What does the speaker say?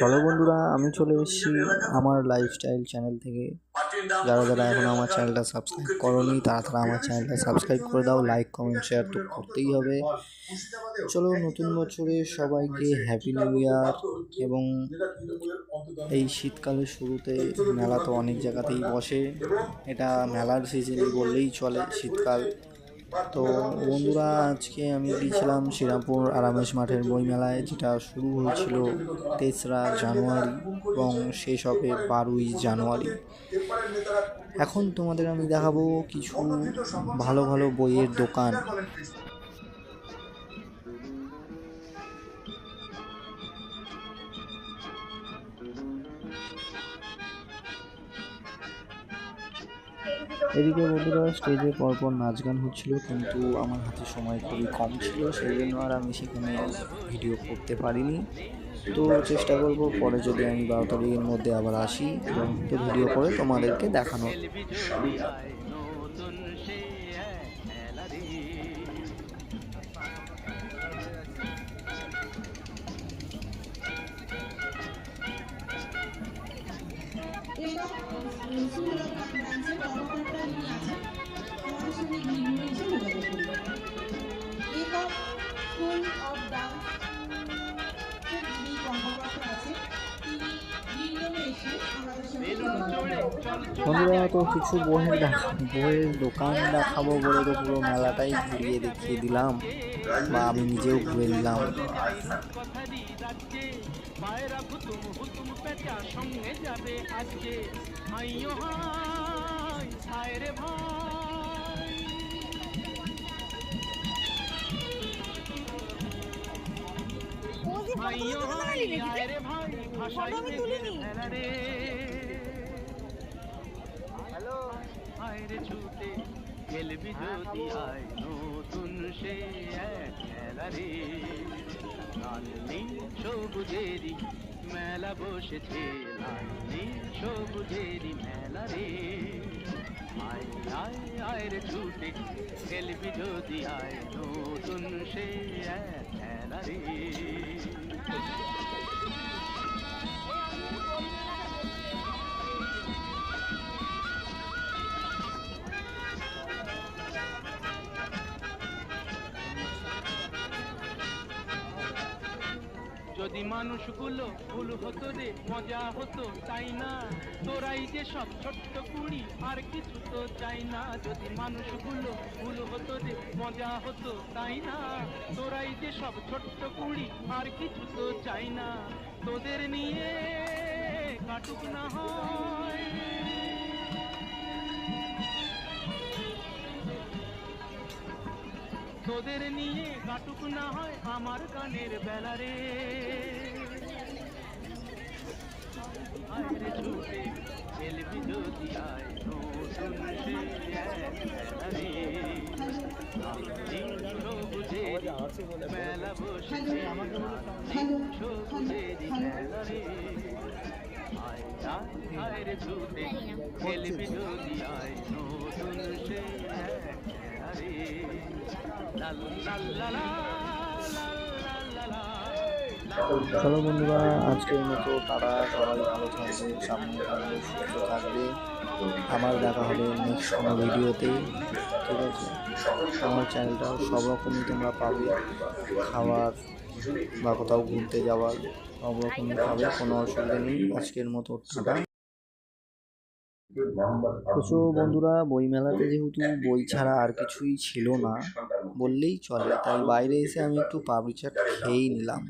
চলো বন্ধুরা, আমি চলে এসেছি আমার লাইফস্টাইল চ্যানেল থেকে। যারা যারা এখন আমার চ্যানেলটা সাবস্ক্রাইব করনি, তারা তারা আমার চ্যানেলটা সাবস্ক্রাইব করে দাও। লাইক কমেন্ট শেয়ার তো করতেই হবে। চলো, নতুন বছরে সবাইকে হ্যাপি নিউ ইয়ার এবং এই শীতকালের শুরুতে মেলা তো অনেক জায়গাতেই বসে। এটা মেলার সিজনই বললেই চলে শীতকাল। তো বন্ধুরা, আজকে আমি গিয়েছিলাম শ্রীরামপুর আরামেশ মাঠের বইমেলায়, যেটা শুরু হয়েছিল তেসরা জানুয়ারি এবং শেষ হবে বারোই জানুয়ারি। এখন তোমাদের আমি দেখাবো কিছু ভালো ভালো বইয়ের দোকান। এদিকে বন্ধুরা স্টেজে পরপর নাচ গান হচ্ছিল, কিন্তু আমার হাতে সময় খুবই কম ছিল, সেই জন্য আর আমি সেখানে ভিডিও করতে পারিনি। তো চেষ্টা করব, পরে যদি আমি বারো তারিখের মধ্যে আবার আসি এবং ভিডিও করে তোমাদেরকে দেখানোর। স্কুল বন্ধুরা, তো কিছু বইয়ের বইয়ের দোকান দেখাবো বলে তো পুরো মেলাটাই ঘুরিয়ে দেখিয়ে দিলাম, বা আমি নিজেও ঘুরে নিলাম। সঙ্গে যাবে আজকে। ভাই। হ্যালো? হায় রে ছুটে খেলবি যদি আয় নতুন সে খেলা রে। লাল নীল সবুজেরই মেলা বসেছে নীল, সবুজেরই মেলা রে। আয় আয় আয় ছুটে, খেলবি যদি আয়, নতুন সে এক খেলা রে। যদি মানুষগুলো ভুল হতো রে, মজা হতো, তাই না? তোরাই যে সব ছোট্ট কুড়ি, আর কিছু তো চাই না। যদি মানুষগুলো ভুল হতো রে, মজা হতো, তাই না? তোরাই যে সব ছোট্ট কুড়ি, আর কিছু তো চাই না। তোদের নিয়ে কাটুক না হয়। তোদের নিয়ে কাটুক না হয় আমার কানের বেলা রে। ছুটে খেলবি যদি বুঝে রে। ছুটে হ্যাঁ, হ্যাঁ। চলো বন্ধুরা, আজকের মতো তারা সবাই ভালো থাকবে সামনে থাকবে, সুস্থ থাকবে। আবার দেখা হবে নেক্সট কোনো ভিডিওতে, ঠিক আছে? আমার চ্যানেলটা সব রকমই তোমরা পাবে খাবার বা কোথাও ঘুরতে যাওয়ার, সব রকমই পাবে, কোনো অসুবিধা নেই। আজকের মতো টাটা। কিছু বন্ধুরা বইমেলাতে যেহেতু বই ছাড়া আর কিছুই ছিল না বললেই চলে। তাই বাইরে এসে আমি একটু পাবলিচার চাট খেয়েই নিলাম।